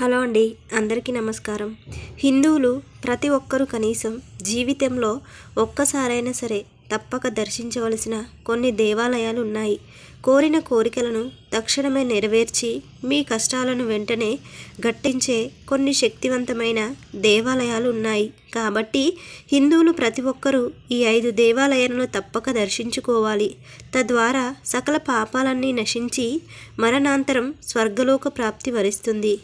Hello అండి అందరికీ నమస్కారం. హిందువులు ప్రతి ఒక్కరూ కనీసం జీవితంలో ఒక్కసారైనా సరే తప్పక దర్శించవలసిన కొన్ని దేవాలయాలు ఉన్నాయి. కోరిన కోరికలను తక్షణమే నెరవేర్చి మీ కష్టాలను వెంటనే గట్టించే కొన్ని శక్తివంతమైన దేవాలయాలు ఉన్నాయి. కాబట్టి హిందువులు ప్రతి ఒక్కరూ ఈ ఐదు దేవాలయాలను తప్పక దర్శించుకోవాలి. తద్వారా సకల పాపాలన్నీ నశించి మరణాంతరం స్వర్గలోక ప్రాప్తి వరిస్తుంది.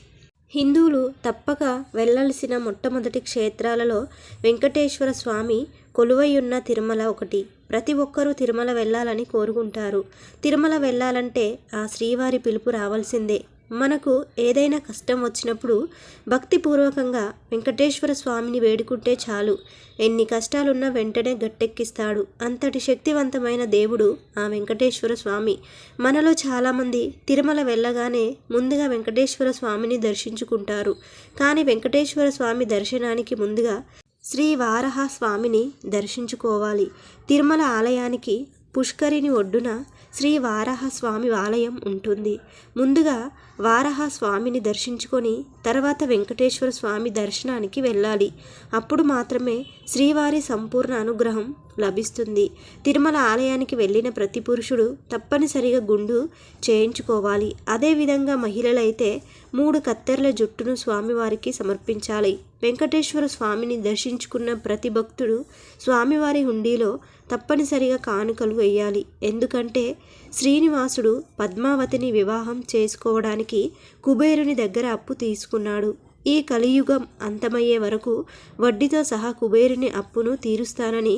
హిందువులు తప్పక వెళ్ళాల్సిన మొట్టమొదటి క్షేత్రాలలో వెంకటేశ్వర స్వామి కొలువైయున్న తిరుమల ఒకటి. ప్రతి ఒక్కరూ తిరుమల వెళ్ళాలని కోరుకుంటారు. తిరుమల వెళ్ళాలంటే ఆ శ్రీవారి పిలుపు రావాల్సిందే. మనకు ఏదైనా కష్టం వచ్చినప్పుడు భక్తిపూర్వకంగా వెంకటేశ్వర స్వామిని వేడుకుంటే చాలు. ఎన్ని కష్టాలున్నా వెంటనే గట్టెక్కిస్తాడు. అంతటి శక్తివంతమైన దేవుడు ఆ వెంకటేశ్వర స్వామి. మనలో చాలామంది తిరుమల వెళ్ళగానే ముందుగా వెంకటేశ్వర స్వామిని దర్శించుకుంటారు. కానీ వెంకటేశ్వర స్వామి దర్శనానికి ముందుగా శ్రీ వారహ స్వామిని దర్శించుకోవాలి. తిరుమల ఆలయానికి పుష్కరిని ఒడ్డున శ్రీ వారాహస్వామి ఆలయం ఉంటుంది. ముందుగా వారాహ స్వామిని దర్శించుకొని తర్వాత వెంకటేశ్వర స్వామి దర్శనానికి వెళ్ళాలి. అప్పుడు మాత్రమే శ్రీవారి సంపూర్ణ అనుగ్రహం లభిస్తుంది. తిరుమల ఆలయానికి వెళ్ళిన ప్రతి పురుషుడు తప్పనిసరిగా గుండు చేయించుకోవాలి. అదేవిధంగా మహిళలైతే మూడు కత్తెరల జుట్టును స్వామివారికి సమర్పించాలి. వెంకటేశ్వర స్వామిని దర్శించుకున్న ప్రతి భక్తుడు స్వామివారి హుండీలో తప్పనిసరిగా కానుకలు వేయాలి. ఎందుకంటే శ్రీనివాసుడు పద్మావతిని వివాహం చేసుకోవడానికి కుబేరుని దగ్గర అప్పు తీసుకున్నాడు. ఈ కలియుగం అంతమయ్యే వరకు వడ్డీతో సహా కుబేరుని అప్పును తీరుస్తానని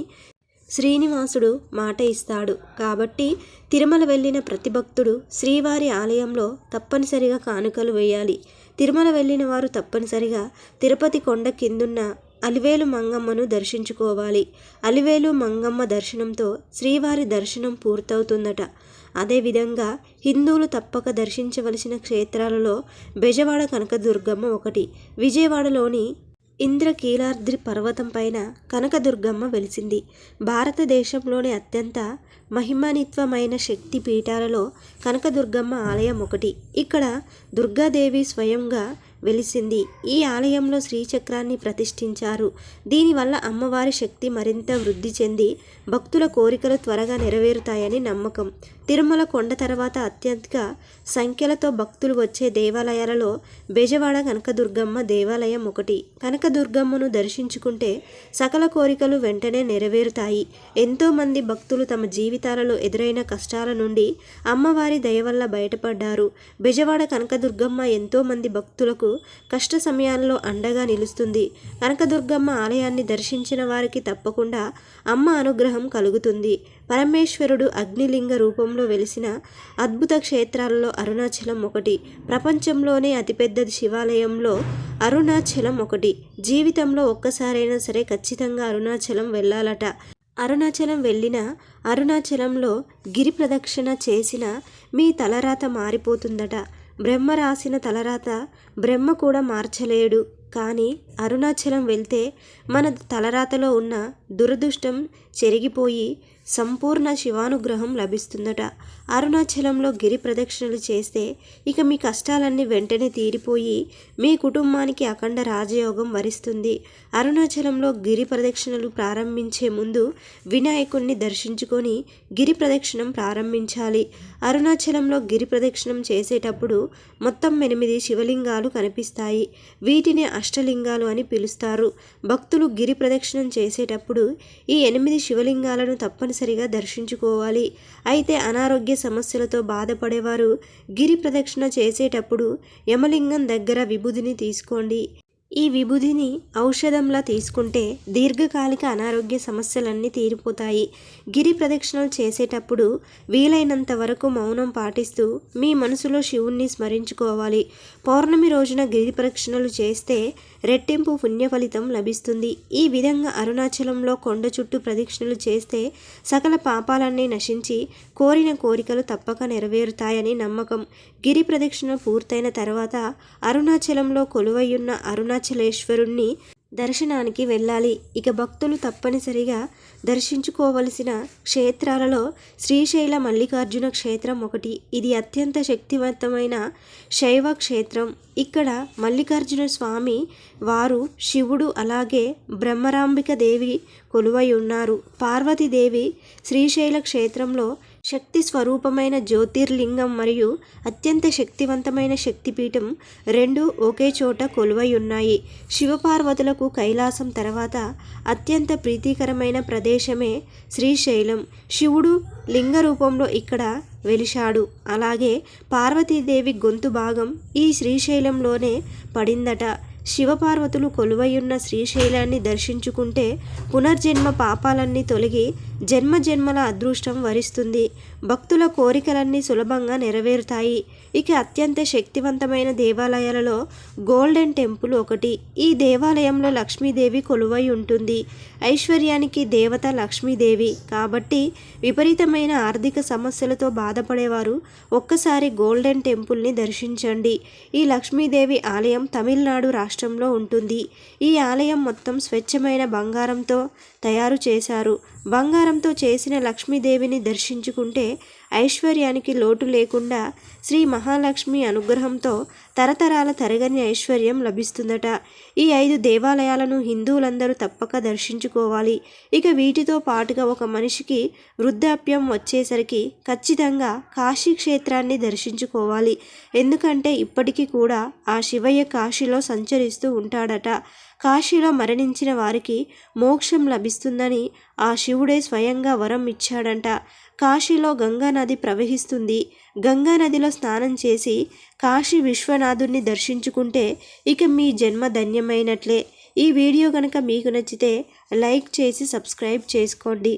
శ్రీనివాసుడు మాట ఇస్తాడు. కాబట్టి తిరుమల వెళ్ళిన ప్రతి భక్తుడు శ్రీవారి ఆలయంలో తప్పనిసరిగా కానుకలు వేయాలి. తిరుమల వెళ్ళిన వారు తప్పనిసరిగా తిరుపతి కొండ కిందున్న అలివేలు మంగమ్మను దర్శించుకోవాలి. అలివేలు మంగమ్మ దర్శనంతో శ్రీవారి దర్శనం పూర్తవుతుందట. అదేవిధంగా హిందువులు తప్పక దర్శించవలసిన క్షేత్రాలలో బెజవాడ కనకదుర్గమ్మ ఒకటి విజయవాడలోని ఇంద్రకీలాద్రి పర్వతం పైన కనకదుర్గమ్మ వెలిసింది. భారతదేశంలోని అత్యంత మహిమానిత్వమైన శక్తి పీఠాలలో కనకదుర్గమ్మ ఆలయం ఒకటి. ఇక్కడ దుర్గాదేవి స్వయంగా వెలిసింది. ఈ ఆలయంలో శ్రీచక్రాన్ని ప్రతిష్ఠించారు. దీనివల్ల అమ్మవారి శక్తి మరింత వృద్ధి చెంది భక్తుల కోరికలు త్వరగా నెరవేరుతాయని నమ్మకం. తిరుమల కొండ తర్వాత అత్యధిక సంఖ్యలతో భక్తులు వచ్చే దేవాలయాలలో బెజవాడ కనకదుర్గమ్మ దేవాలయం ఒకటి. కనకదుర్గమ్మను దర్శించుకుంటే సకల కోరికలు వెంటనే నెరవేరుతాయి. ఎంతోమంది భక్తులు తమ జీవితాలలో ఎదురైన కష్టాల నుండి అమ్మవారి దయ వల్ల బయటపడ్డారు. బెజవాడ కనకదుర్గమ్మ ఎంతోమంది భక్తులకు కష్ట సమయాల్లో అండగా నిలుస్తుంది. కనకదుర్గమ్మ ఆలయాన్ని దర్శించిన వారికి తప్పకుండా అమ్మ అనుగ్రహం కలుగుతుంది. పరమేశ్వరుడు అగ్నిలింగ రూపంలో వెలిసిన అద్భుత క్షేత్రాలలో అరుణాచలం ఒకటి ప్రపంచంలోనే అతిపెద్ద శివాలయంలో అరుణాచలం ఒకటి. జీవితంలో ఒక్కసారైనా సరే ఖచ్చితంగా అరుణాచలం వెళ్ళాలట. అరుణాచలం వెళ్ళిన అరుణాచలంలో గిరి ప్రదక్షిణ చేసిన మీ తలరాత మారిపోతుందట. బ్రహ్మ రాసిన తలరాత బ్రహ్మ కూడా మార్చలేడు. కానీ అరుణాచలం వెళ్తే మన తలరాతలో ఉన్న దురదృష్టం చెరిగిపోయి సంపూర్ణ శివానుగ్రహం లభిస్తుందట. అరుణాచలంలో గిరి ప్రదక్షిణలు చేస్తే ఇక మీ కష్టాలన్నీ వెంటనే తీరిపోయి మీ కుటుంబానికి అఖండ రాజయోగం వరిస్తుంది. అరుణాచలంలో గిరి ప్రదక్షిణలు ప్రారంభించే ముందు వినాయకుణ్ణి దర్శించుకొని గిరి ప్రదక్షిణం ప్రారంభించాలి. అరుణాచలంలో గిరి ప్రదక్షిణం చేసేటప్పుడు మొత్తం ఎనిమిది శివలింగాలు కనిపిస్తాయి. వీటిని అష్టలింగాలు అని పిలుస్తారు. భక్తులు గిరి ప్రదక్షిణం చేసేటప్పుడు ఈ ఎనిమిది శివలింగాలను తప్పని తప్పనిసరిగా దర్శించుకోవాలి. అయితే అనారోగ్య సమస్యలతో బాధపడేవారు గిరి ప్రదక్షిణ చేసేటప్పుడు యమలింగం దగ్గర విభూదిని తీసుకోండి. ఈ విభూదిని ఔషధంలా తీసుకుంటే దీర్ఘకాలిక అనారోగ్య సమస్యలన్నీ తీరిపోతాయి. గిరి ప్రదక్షిణలు చేసేటప్పుడు వీలైనంత వరకు మౌనం పాటిస్తూ మీ మనసులో శివుణ్ణి స్మరించుకోవాలి. పౌర్ణమి రోజున గిరి ప్రదక్షిణలు చేస్తే రెట్టింపు పుణ్య ఫలితం లభిస్తుంది. ఈ విధంగా అరుణాచలంలో కొండ చుట్టూ ప్రదక్షిణలు చేస్తే సకల పాపాలన్నీ నశించి కోరిన కోరికలు తప్పక నెరవేరుతాయని నమ్మకం. గిరి ప్రదక్షిణ పూర్తయిన తర్వాత అరుణాచలంలో కొలువయ్యున్న అరుణాచలేశ్వరుణ్ణి దర్శనానికి వెళ్ళాలి. ఇక భక్తులు తప్పనిసరిగా దర్శించుకోవలసిన క్షేత్రాలలో శ్రీశైల మల్లికార్జున క్షేత్రం ఒకటి. ఇది అత్యంత శక్తివంతమైన శైవ క్షేత్రం. ఇక్కడ మల్లికార్జున స్వామి వారు శివుడు అలాగే బ్రహ్మరాంబిక దేవి కొలువై ఉన్నారు. పార్వతీదేవి శ్రీశైల క్షేత్రంలో శక్తి స్వరూపమైన జ్యోతిర్లింగం మరియు అత్యంత శక్తివంతమైన శక్తిపీఠం రెండు ఒకే చోట కొలువై ఉన్నాయి. శివపార్వతులకు కైలాసం తర్వాత అత్యంత ప్రీతికరమైన ప్రదేశమే శ్రీశైలం. శివుడు లింగ రూపంలో ఇక్కడ వెలిశాడు. అలాగే పార్వతీదేవి గొంతు భాగం ఈ శ్రీశైలంలోనే పడిందట. శివపార్వతులు కొలువయున్న శ్రీశైలాన్ని దర్శించుకుంటే పునర్జన్మ పాపాలన్నీ తొలగి జన్మ జన్మల అదృష్టం వరిస్తుంది. భక్తుల కోరికలన్నీ సులభంగా నెరవేరుతాయి. ఇక అత్యంత శక్తివంతమైన దేవాలయాలలో గోల్డెన్ టెంపుల్ ఒకటి. ఈ దేవాలయంలో లక్ష్మీదేవి కొలువై ఉంటుంది. ఐశ్వర్యానికి దేవత లక్ష్మీదేవి. కాబట్టి విపరీతమైన ఆర్థిక సమస్యలతో బాధపడేవారు ఒక్కసారి గోల్డెన్ టెంపుల్ని దర్శించండి. ఈ లక్ష్మీదేవి ఆలయం తమిళనాడు రాష్ట్రంలో ఉంటుంది. ఈ ఆలయం మొత్తం స్వచ్ఛమైన బంగారంతో తయారు చేశారు. బంగారం బంగారంతో చేసిన లక్ష్మీదేవిని దర్శించుకుంటే ఐశ్వర్యానికి లోటు లేకుండా శ్రీ మహాలక్ష్మి అనుగ్రహంతో తరతరాల తరగని ఐశ్వర్యం లభిస్తుందట. ఈ ఐదు దేవాలయాలను హిందువులందరూ తప్పక దర్శించుకోవాలి. ఇక వీటితో పాటుగా ఒక మనిషికి వృద్ధాప్యం వచ్చేసరికి ఖచ్చితంగా కాశీ క్షేత్రాన్ని దర్శించుకోవాలి. ఎందుకంటే ఇప్పటికీ కూడా ఆ శివయ్య కాశీలో సంచరిస్తూ ఉంటాడట. కాశీలో మరణించిన వారికి మోక్షం లభిస్తుందని ఆ శివుడే స్వయంగా వరం ఇచ్చాడంట. కాశీలో గంగా నది ప్రవహిస్తుంది. గంగా నదిలో స్నానం చేసి కాశీ విశ్వనాథుణ్ణి దర్శించుకుంటే ఇక మీ జన్మ ధన్యమైనట్లే. ఈ వీడియో కనుక మీకు నచ్చితే లైక్ చేసి సబ్స్క్రైబ్ చేసుకోండి.